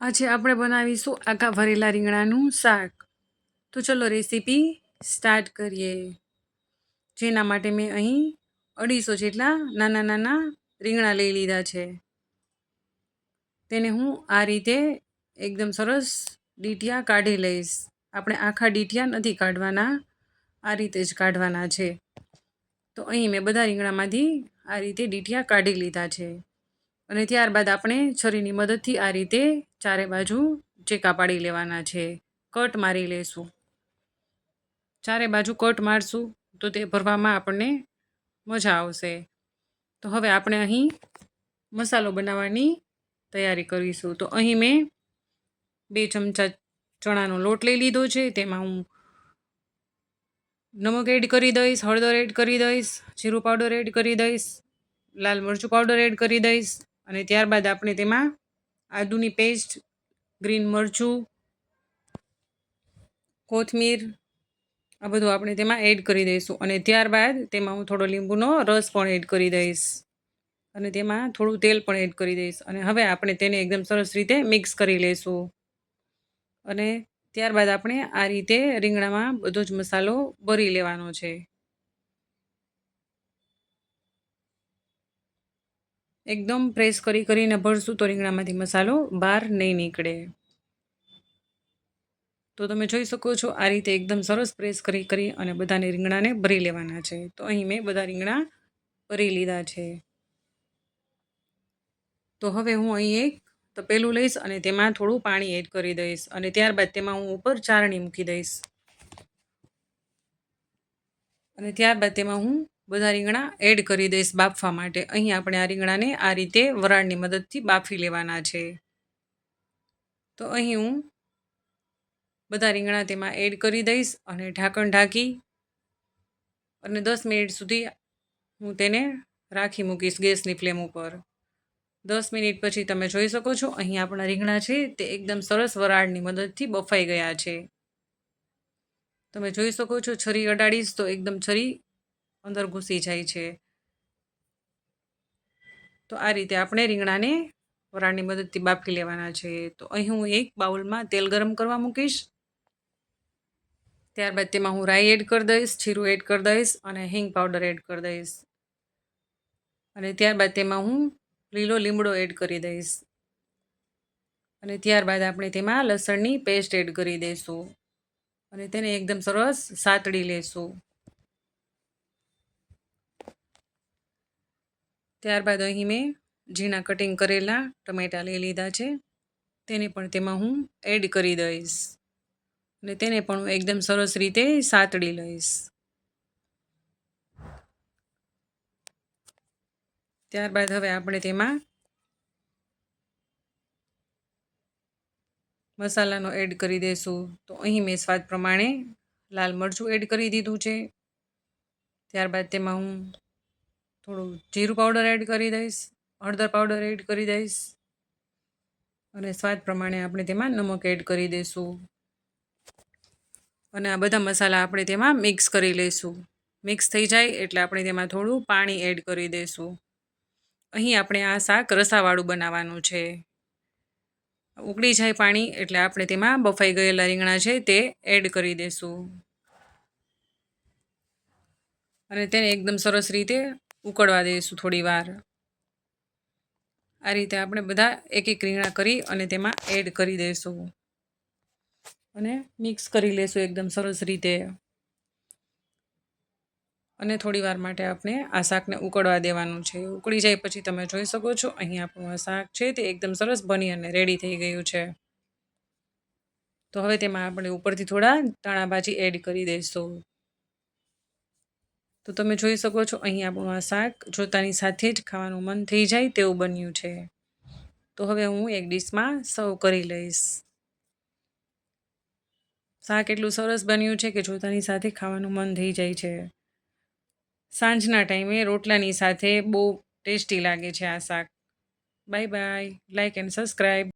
આજે આપણે બનાવીશું આખા ભરેલા રીંગણાનું શાક. તો ચલો રેસીપી સ્ટાર્ટ કરીએ. જેના માટે મેં અહીં અઢીસો જેટલા નાના નાના રીંગણા લઈ લીધા છે. તેને હું આ રીતે એકદમ સરસ ડીટિયા કાઢી લઈશ. આપણે આખા ડીટિયા નથી કાઢવાના, આ રીતે જ કાઢવાના છે. તો અહીં મેં બધા રીંગણામાંથી આ રીતે ડીટિયા કાઢી લીધા છે. અને ત્યારબાદ આપણે છરીની મદદથી આ રીતે ચારે બાજુ ચેકા પાડી લેવાના છે. કટ મારી લેશું. ચારે બાજુ કટ મારશું તો તે ભરવામાં આપણને મજા આવશે. તો હવે આપણે અહીં મસાલો બનાવવાની તૈયારી કરીશું. તો અહીં મેં બે ચમચા ચણાનો લોટ લઈ લીધો છે. તેમાં હું નમક એડ કરી દઈશ, હળદર એડ કરી દઈશ, જીરું પાવડર એડ કરી દઈશ, લાલ મરચું પાવડર એડ કરી દઈશ અને ત્યારબાદ આપણે તેમાં આદુની પેસ્ટ, ગ્રીન મરચું, કોથમીર, આ બધું આપણે તેમાં એડ કરી દઈશું. અને ત્યારબાદ તેમાં હું થોડો લીંબુનો રસ પણ એડ કરી દઈશ. અને તેમાં થોડું તેલ પણ એડ કરી દઈશ. અને હવે આપણે તેને એકદમ સરસ રીતે મિક્સ કરી લઈશું અને ત્યારબાદ આપણે આ રીતે રીંગણામાં બધો જ મસાલો ભરી લેવાનો છે. એકદમ પ્રેસ કરી કરીને ભરશું તો રીંગણામાંથી મસાલો બહાર નહીં નીકળે. તો તમે જોઈ શકો છો, આ રીતે એકદમ સરસ પ્રેસ કરી કરી અને બધાને રીંગણાને ભરી લેવાના છે. તો અહીં મેં બધા રીંગણા ભરી લીધા છે. તો હવે હું અહીં એક તપેલું લઈશ અને તેમાં થોડું પાણી એડ કરી દઈશ અને ત્યારબાદ તેમાં હું ઉપર ચારણી મૂકી દઈશ. અને ત્યારબાદ તેમાં હું બધા રીંગણા એડ કરી દઈશ બાફવા માટે. અહીં આપણે આ રીંગણાને આ રીતે વરાળની મદદથી બાફી લેવાના છે. તો અહીં હું બધા રીંગણા તેમાં એડ કરી દઈશ અને ઢાંકણ ઢાંકી અને દસ મિનિટ સુધી હું તેને રાખી મૂકીશ ગેસની ફ્લેમ ઉપર. દસ મિનિટ પછી તમે જોઈ શકો છો, અહીં આપણા રીંગણા છે તે એકદમ સરસ વરાળની મદદથી બફાઈ ગયા છે. તમે જોઈ શકો છો છરી અડાડીશ તો એકદમ છરી અંદર ઘૂસી જાય છે. તો આ રીતે આપણે રીંગણાને વરાળની મદદથી બાફી લેવાના છે. તો અહીં હું એક બાઉલમાં તેલ ગરમ કરવા મૂકીશ. ત્યારબાદ તેમાં હું રાઈ એડ કરી દઈશ, જીરું એડ કરી દઈશ અને હિંગ પાવડર એડ કરી દઈશ. અને ત્યારબાદ તેમાં હું લીલો લીમડો એડ કરી દઈશ. અને ત્યારબાદ આપણે તેમાં લસણની પેસ્ટ એડ કરી દઈશું. અને તેને એકદમ સરસ સાતડી લેશું. ત્યારબાદ અહીં મેં ઝીણા કટિંગ કરેલા ટમેટાં લઈ લીધા છે. તેને પણ તેમાં હું એડ કરી દઈશ. અને તેને પણ હું એકદમ સરસ રીતે સાતડી લઈશ. ત્યારબાદ હવે આપણે તેમાં મસાલાનો એડ કરી દઈશું તો અહીં મેં સ્વાદ પ્રમાણે લાલ મરચું એડ કરી દીધું છે. ત્યારબાદ તેમાં હું થોડું જીરું પાવડર એડ કરી દઈશ, હળદર પાવડર એડ કરી દઈશ. અને સ્વાદ પ્રમાણે આપણે તેમાં નમક એડ કરી દઈશું. અને આ બધા મસાલા આપણે તેમાં મિક્સ કરી લઈશું. મિક્સ થઈ જાય એટલે આપણે તેમાં થોડું પાણી એડ કરી દઈશું. અહીં આપણે આ શાક રસાવાળું બનાવવાનું છે. ઉકળી જાય પાણી એટલે આપણે તેમાં બફાઈ ગયેલા રીંગણા છે તે એડ કરી દઈશું. અને તેને એકદમ સરસ રીતે ઉકળવા દઈશું થોડી વાર. આ રીતે આપણે બધા એક એક રીંગણા કરી અને તેમાં એડ કરી દઈશું. અને મિક્સ કરી લેશું એકદમ સરસ રીતે. અને થોડી વાર માટે આપણે આ શાકને ઉકળવા દેવાનું છે. ઉકળી જાય પછી તમે જોઈ શકો છો, અહીં આપણું આ શાક છે તે એકદમ સરસ બની અને રેડી થઈ ગયું છે. તો હવે તેમાં આપણે ઉપરથી થોડા ધાણાભાજી એડ કરી દઈશું. તો તમે જોઈ શકો છો, અહીં આપણું આ શાક જોતાની સાથે જ ખાવાનું મન થઈ જાય તેવું બન્યું છે. તો હવે હું એક ડીશમાં સર્વ કરી લઈશ. શાક એટલું સરસ બન્યું છે કે જોતાની સાથે ખાવાનું મન થઈ જાય છે. સાંજના ટાઈમે રોટલાની સાથે બહુ ટેસ્ટી લાગે છે આ શાક. Bye bye like and subscribe.